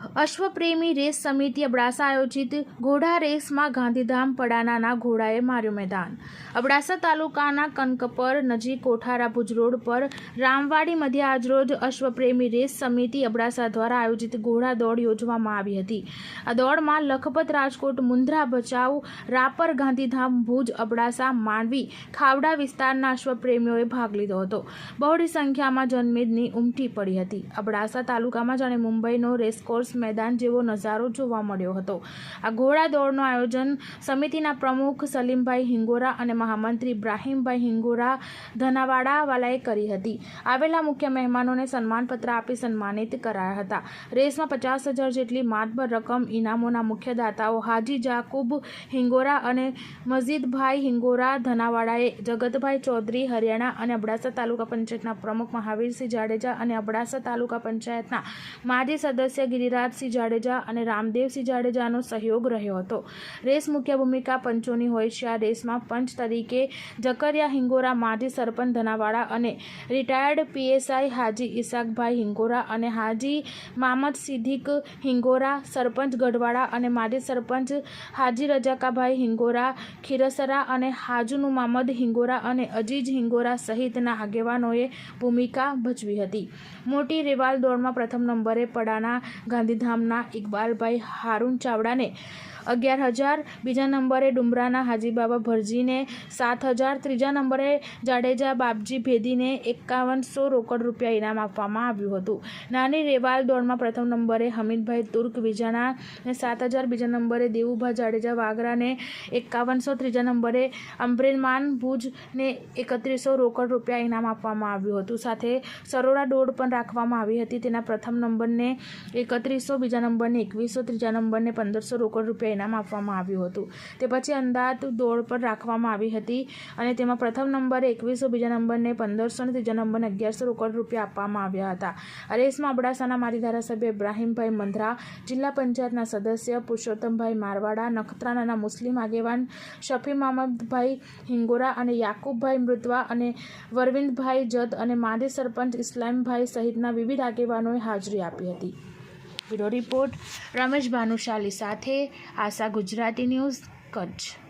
અશ્વપ્રેમી race સમિતિ અબડાસા આયોજિત ઘોડા રેસમાં ગાંધીધામ પડાનાના ઘોડાએ માર્યું મેદાન. અબડાસા તાલુકાના કનકપર નજીક કોઠારા ભુજ રોડ પર રામવાડી મધ્ય આજરોજ અશ્વપ્રેમી રેસ સમિતિ અબડાસા દ્વારા આયોજિત ઘોડા દોડ યોજવામાં આવી હતી. આ દોડમાં લખપત રાજકોટ મુન્દ્રા ભચાઉ, રાપર ગાંધીધામ ભુજ, અબડાસા, માંડવી, ખાવડા વિસ્તારના અશ્વપ્રેમીઓએ ભાગ લીધો હતો. બહોળી સંખ્યામાં જનમેદની ઉમટી પડી હતી. અબડાસા તાલુકામાં જાણે મુંબઈનો રેસકોર્સ મેદાન જેવો નજારો જોવા મળ્યો હતો. આ ઘોડા દોડનું આયોજન સમિતિના પ્રમુખ સલીમભાઈ હિંગોરા અને મહામંત્રી ઇબ્રાહીમભાઈ હિંગોરા ધનાવાડાવાલાએ કરી હતી. આવેલા મુખ્ય મહેમાનોને સન્માનપત્ર આપી સન્માનિત કરાયા હતા. રેસમાં પચાસ હજાર જેટલી માતબર રકમ ઇનામોના મુખ્ય દાતાઓ હાજી જાકુબ હિંગોરા અને મજીદભાઈ હિંગોરા, ધનાવાડાએ, જગતભાઈ ચૌધરી હરિયાણા અને અબડાસા તાલુકા પંચાયતના પ્રમુખ મહાવીરસિંહ જાડેજા અને અબડાસા તાલુકા પંચાયતના માજી સદસ્ય ગિરિરાજસિંહ જાડેજા અને રામદેવસિંહ જાડેજાનો સહયોગ રહ્યો હતો. રેસ મુખ્ય ભૂમિકા પંચોની હોય છે. આ રેસમાં પંચ તરીકે જકરિયા હિંગોરા, માજી સરપંચ ધનાવાડા અને રિટાયર્ડ પીએસઆઈ હાજી ઇસાકભાઈ હિંગોરા અને હાજી મામદ સિદ્દીક હિંગોરા, સરપંચ ગઢવાડા અને માજી સરપંચ હાજી રજાકાભાઈ હિંગોરા, ખીરસરા અને હાજુનું મામદ હિંગોરા અને અજીજ હિંગોરા સહિતના આગેવાનોએ ભૂમિકા ભજવી હતી. મોટી રેવાલ દોડમાં પ્રથમ નંબરે પડાના ગાંધીધામના ઇકબાલભાઈ હારૂન ચાવડાને અગિયાર હજાર, બીજા નંબરે ડુમરાના હાજીબાબા ભરજીને સાત હજાર, ત્રીજા નંબરે જાડેજા બાપજી ભેદીને એકાવનસો રોકડ રૂપિયા ઇનામ આપવામાં આવ્યું હતું. નાની રેવાલ દોડમાં પ્રથમ નંબરે હમીદભાઈ તુર્ક, બીજાના ને સાત હજાર, બીજા નંબરે દેવુભા જાડેજા વાગરાને એકાવનસો, ત્રીજા નંબરે અમ્બ્રેમાન ભુજને એકત્રીસો રોકડ રૂપિયા ઇનામ આપવામાં આવ્યું હતું. સાથે સરોડા દોડ પણ રાખવામાં આવી હતી. તેના પ્રથમ નંબરને એકત્રીસો બીજા નંબરને એકવીસો ત્રીજા નંબરને પંદરસો રોકડ રૂપિયા ઇનામ આપવામાં આવ્યું હતું. તે પછી અંદાજ દોડ પર રાખવામાં આવી હતી અને તેમાં પ્રથમ નંબરે એકવીસો બીજા નંબરને પંદરસો અને ત્રીજા નંબરને અગિયારસો રોકડ રૂપિયા આપવામાં આવ્યા હતા. રેસમાં અબડાસાના મારી ધારાસભ્ય ઇબ્રાહીમભાઈ મંધરા, જિલ્લા પંચાયતના સદસ્ય પુરુષોત્તમભાઈ મારવાડા, નખત્રાણાના મુસ્લિમ આગેવાન શફી મામદભાઈ હિંગોરા અને યાકુબભાઈ મૃતવા અને વરવિંદભાઈ જત અને માદે સરપંચ ઇસ્લામભાઈ સહિતના વિવિધ આગેવાનોએ હાજરી આપી હતી. Bureau report. રમેશ ભાનુશાલી સાથે આશા ગુજરાતી ન્યૂઝ કચ્છ.